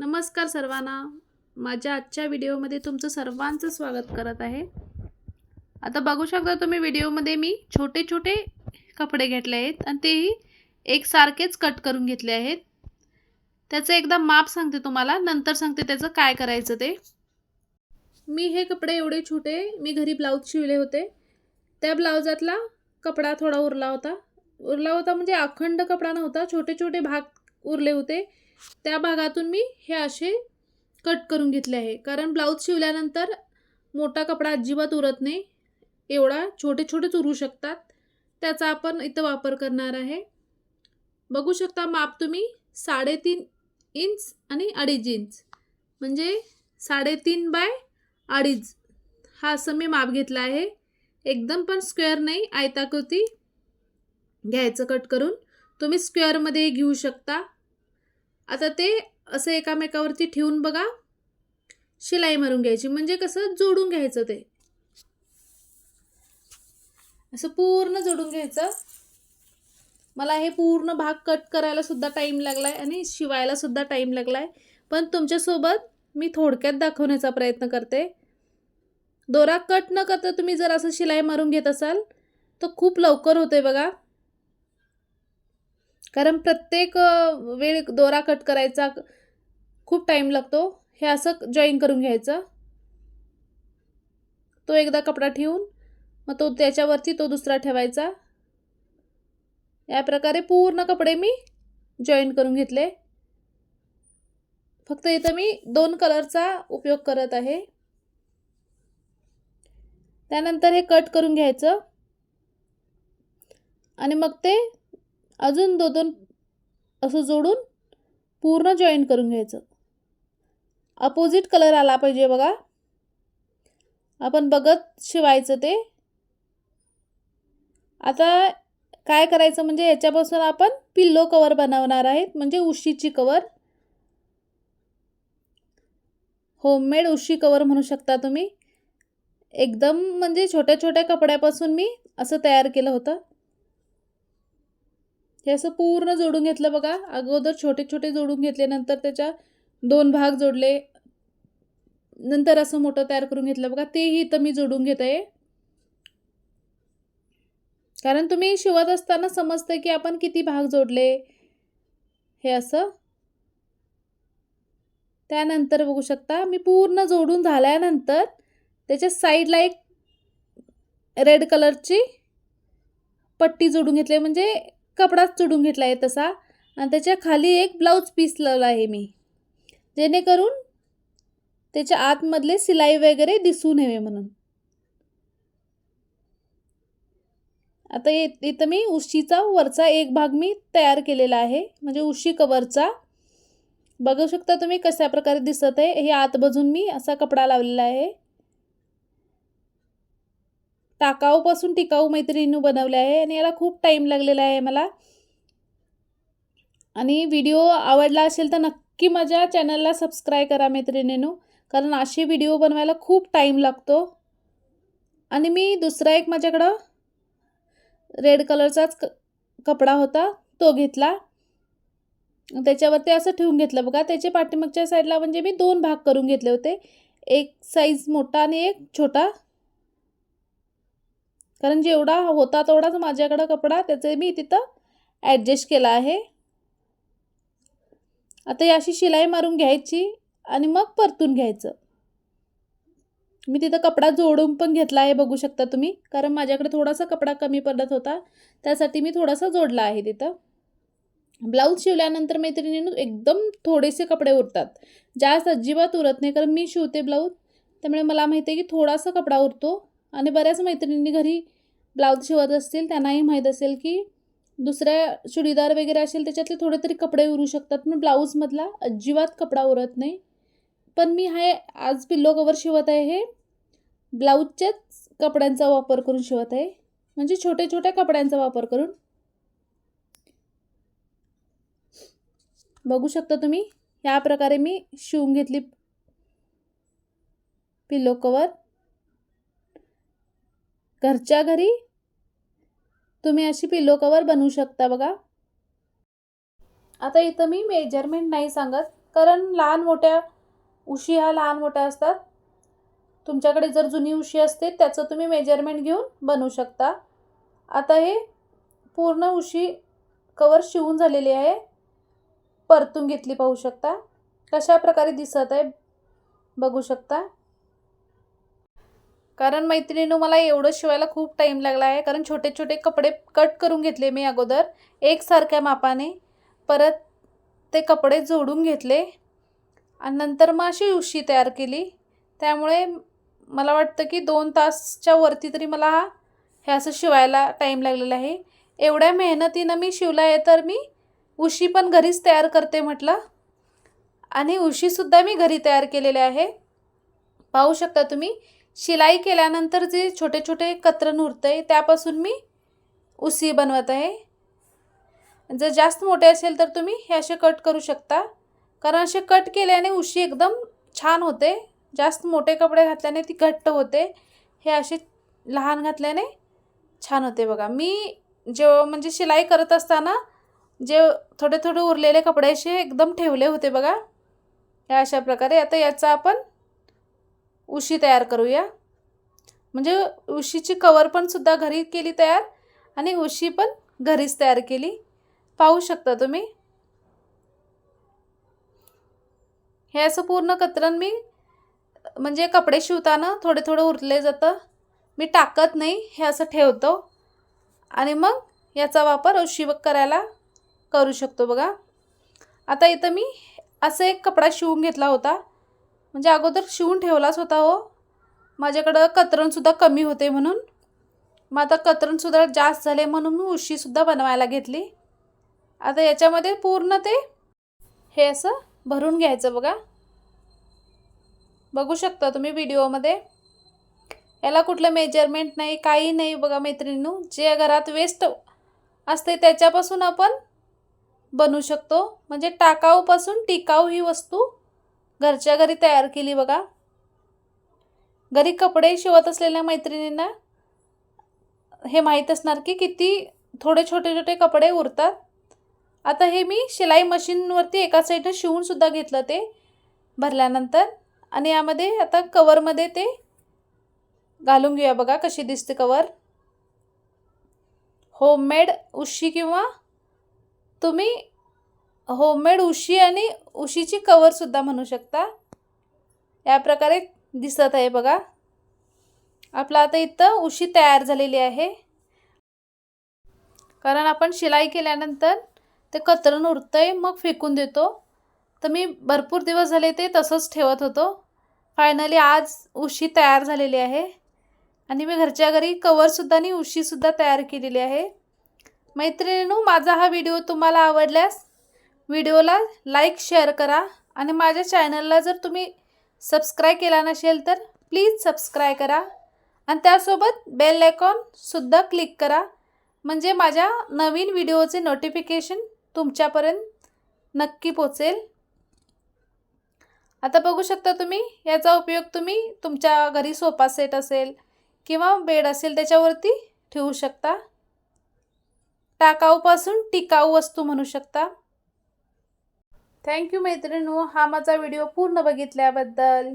नमस्कार सर्वांना. माझ्या आजच्या व्हिडिओमध्ये तुमचं सर्वांचं स्वागत करत आहे. आता बघू शकता तुम्ही व्हिडिओमध्ये मी छोटे छोटे कपडे घेतले आहेत आणि तेही एकसारखेच कट करून घेतले आहेत. त्याचं एकदा माप सांगते तुम्हाला नंतर सांगते त्याचं काय करायचं ते. मी हे कपडे एवढे छोटे मी घरी ब्लाऊज शिवले होते. त्या ब्लाऊजातला कपडा थोडा उरला होता. उरला होता म्हणजे अखंड कपडा नव्हता छोटे छोटे भाग उरले होते. त्या भागातून मी हे असे कट करून घेतले आहे. कारण ब्लाऊज शिवल्यानंतर मोठा कपडा अजिबात उरत नाही. एवढा छोटे छोटेच उरू शकतात. त्याचा आपण इथं वापर करणार आहे. बघू शकता माप तुम्ही साडेतीन इंच आणि अडीच इंच म्हणजे साडेतीन बाय अडीच. हा असं मी माप घेतला आहे. एकदम पण स्क्वेअर नाही आयताकृती. घ्यायचं कट करून. तुम्ही स्क्वेअरमध्ये घेऊ शकता. आता ते असं एकामेकावरती ठेवून बघा शिलाई मारून घ्यायची. म्हणजे कसं जोडून घ्यायचं ते. असं पूर्ण जोडून घ्यायचं. मला हे पूर्ण भाग कट करायला सुद्धा टाईम लागला आहे आणि शिवायला सुद्धा टाईम लागला आहे पण तुमच्यासोबत मी थोडक्यात दाखवण्याचा प्रयत्न करते. दोरा कट न करता तुम्ही जर असं शिलाई मारून घेत असाल तर खूप लवकर होते बघा. कारण प्रत्येक वेळ दोरा कट करायचा खूप टाईम लागतो. हे असं जॉईन करून घ्यायचं. तो एकदा कपडा ठेवून मग तो त्याच्यावरती तो दुसरा ठेवायचा. या प्रकारे पूर्ण कपडे मी जॉईन करून घेतले. फक्त इथं मी दोन कलरचा उपयोग करत आहे. त्यानंतर हे कट करून घ्यायचं. आणि मग ते अजून दो दोन असं जोडून पूर्ण जॉईन करून घ्यायचं. अपोजिट कलर आला पाहिजे बघा. आपण बघत शिवायचं ते. आता काय करायचं म्हणजे याच्यापासून आपण पिल्लो कवर बनवणार आहेत म्हणजे उशीची कवर होममेड उशी कवर म्हणू शकता तुम्ही. एकदम म्हणजे छोट्या छोट्या कपड्यापासून मी असं तयार केलं होतं. हे असं पूर्ण जोडून घेतलं बघा. अगोदर छोटे छोटे जोडून घेतले नंतर त्याच्या दोन भाग जोडले. नंतर असं मोठं तयार करून घेतलं बघा. तेही इथं मी जोडून घेत. आहे कारण तुम्ही शिवत असताना समजतं की आपण किती भाग जोडले. हे असं. त्यानंतर बघू शकता मी पूर्ण जोडून झाल्यानंतर त्याच्या साईडला एक रेड कलरची पट्टी जोडून घेतली. म्हणजे कपडाच चुडून घेतला आहे तसा. आणि त्याच्याखाली एक ब्लाऊज पीस लावला आहे मी. जेणेकरून त्याच्या आतमधले सिलाई वगैरे दिसू नये म्हणून. आता इथं मी उशीचा वरचा एक भाग मी तयार केलेला आहे. म्हणजे उशी कवरचा. बघू शकता तुम्ही कशा प्रकारे दिसत आहे. हे आत बाजून मी असा कपडा लावलेला आहे. टाकाऊपासून टिकाऊ मैत्रिणीनं बनवले आहे आणि याला खूप टाईम लागलेला आहे मला. आणि व्हिडिओ आवडला असेल तर नक्की माझ्या चॅनलला सबस्क्राईब करा मैत्रिणीनो कारण असे व्हिडिओ बनवायला खूप टाईम लागतो. आणि मी दुसरा एक माझ्याकडं रेड कलरचाच क कपडा होता तो घेतला. त्याच्यावरती असं ठेवून घेतलं बघा. त्याचे पाठीमागच्या साईडला म्हणजे मी दोन भाग करून घेतले होते. एक साईज मोठा आणि एक छोटा. कारण जेवढा होता तेवढाच माझ्याकडं कपडा त्याचे मी तिथं ॲडजस्ट केला आहे. आता ही अशी शिलाई मारून घ्यायची आणि मग परतून घ्यायचं. मी तिथं कपडा जोडून पण घेतला आहे बघू शकता तुम्ही. कारण माझ्याकडे थोडासा कपडा कमी पडत होता त्यासाठी मी थोडासा जोडला आहे तिथं. ब्लाऊज शिवल्यानंतर मैत्रिणीनं एकदम थोडेसे कपडे उरतात. जास्त अजिबात उरत नाही कारण मी शिवते ब्लाऊज. त्यामुळे मला माहिती आहे की थोडासा कपडा उरतो. आणि बऱ्याच मैत्रिणींनी घरी ब्लाऊज शिवत असतील त्यांनाही माहीत असेल की दुसऱ्या चुडीदार वगैरे असेल त्याच्यातले थोडे तरी कपडे उरू शकतात. पण ब्लाऊजमधला अजिबात कपडा उरत नाही. पण मी हे आज पिल्लो कवर शिवत आहे हे ब्लाऊजच्याच कपड्यांचा वापर करून शिवत आहे. म्हणजे छोट्या छोट्या कपड्यांचा वापर करून. बघू शकता तुम्ही या प्रकारे मी शिवून घेतली पिल्लो कवर घरच्या घरी? तुम्ही अशी पिलो कवर बनवू शकता बघा. आता इथं मी मेजरमेंट नाही सांगत कारण लहान मोठ्या उशी ह्या लहान मोठ्या असतात. तुमच्याकडे जर जुनी उशी असते त्याचं तुम्ही मेजरमेंट घेऊन बनवू शकता. आता हे पूर्ण उशी कवर शिवून झालेली आहे. परतून घेतली पाहू शकता. कशा प्रकारे दिसत आहे बघू शकता. कारण मैत्रिणीनं मला एवढं शिवायला खूप टाईम लागला आहे. कारण छोटे छोटे कपडे कट करून घेतले मी अगोदर एकसारख्या मापाने. परत ते कपडे जोडून घेतले आणि नंतर मग अशी उशी तयार केली. त्यामुळे मला वाटतं की दोन तासच्या वरती तरी मला हा हे असं शिवायला टाईम लागलेला आहे. एवढ्या मेहनतीनं मी शिवला आहे तर मी उशी पण घरीच तयार करते म्हटलं. आणि उशीसुद्धा मी घरी तयार केलेले आहे. पाहू शकता तुम्ही शिलाई केल्यानंतर जे छोटे छोटे कतरण उरतं आहे त्यापासून मी उसी बनवत आहे. जर जास्त मोठे असेल तर तुम्ही हे असे कट करू शकता. कारण असे कट केल्याने उशी एकदम छान होते. जास्त मोठे कपडे घातल्याने ती घट्ट होते. हे असे लहान घातल्याने छान होते बघा. मी जेव्हा म्हणजे शिलाई करत असताना जे थोडे थोडे उरलेले कपडे असे एकदम ठेवले होते बघा. या अशा प्रकारे. आता याचा आपण उशी तयार करूया. म्हणजे उशीची कवर पण सुद्धा घरी केली तयार आणि उशी पण घरीच तयार केली. पाहू शकता तुम्ही. हे असं पूर्ण कतरण मी म्हणजे कपडे शिवताना थोडे थोडे उरले जातं. मी टाकत नाही हे असं ठेवतो. आणि मग याचा वापर उशी करायला करू शकतो बघा. आता इथं मी असं एक कपडा शिवून घेतला होता. म्हणजे अगोदर शिवून ठेवलाच होता हो. माझ्याकडं कतरणसुद्धा कमी होते म्हणून. मग आता कतरणसुद्धा जास्त झाले म्हणून मी उशीसुद्धा बनवायला घेतली. आता याच्यामध्ये पूर्ण ते हे असं भरून घ्यायचं बघा. बघू शकता तुम्ही व्हिडिओमध्ये. याला कुठलं मेजरमेंट नाही काही नाही बघा मैत्रिणींनो. जे घरात वेस्ट असते त्याच्यापासून आपण बनवू शकतो. म्हणजे टाकाऊपासून टिकाऊ ही वस्तू घरच्या घरी तयार केली बघा. घरी कपडे शिवत असलेल्या मैत्रिणींना हे माहीत असणार की किती थोडे छोटे छोटे कपडे उरतात. आता हे मी शिलाई मशीनवरती एका साईडनं शिवूनसुद्धा घेतलं ते भरल्यानंतर. आणि यामध्ये आता कवरमध्ये ते घालून घेऊया बघा कशी दिसते कवर होममेड उशी किंवा तुम्ही होममेड उशी आणि उशीची कवरसुद्धा म्हणू शकता. या प्रकारे दिसत आहे बघा. आपलं आता इथं उशी तयार झालेली आहे. कारण आपण शिलाई केल्यानंतर ते कतरण उरतं आहे मग फेकून देतो. तर मी भरपूर दिवस झाले ते तसंच ठेवत होतो. फायनली आज उशी तयार झालेली आहे. आणि मी घरच्या घरी कवरसुद्धा आणि उशीसुद्धा तयार केलेली आहे. मैत्रिणीनू माझा हा व्हिडिओ तुम्हाला आवडल्यास व्हिडिओला लाईक शेअर करा आणि माझ्या चॅनलला जर तुम्ही सबस्क्राईब केला नसेल तर प्लीज सबस्क्राईब करा आणि त्यासोबत बेल आयकॉनसुद्धा क्लिक करा. म्हणजे माझ्या नवीन व्हिडिओचे नोटिफिकेशन तुमच्यापर्यंत नक्की पोचेल. आता बघू शकता तुम्ही याचा उपयोग तुम्ही तुमच्या घरी सोफा सेट असेल किंवा बेड असेल त्याच्यावरती ठेवू शकता. टाकाऊपासून टिकाऊ वस्तू म्हणू शकता. थँक्यू मैत्रिणू हा माझा व्हिडिओ पूर्ण बघितल्याबद्दल.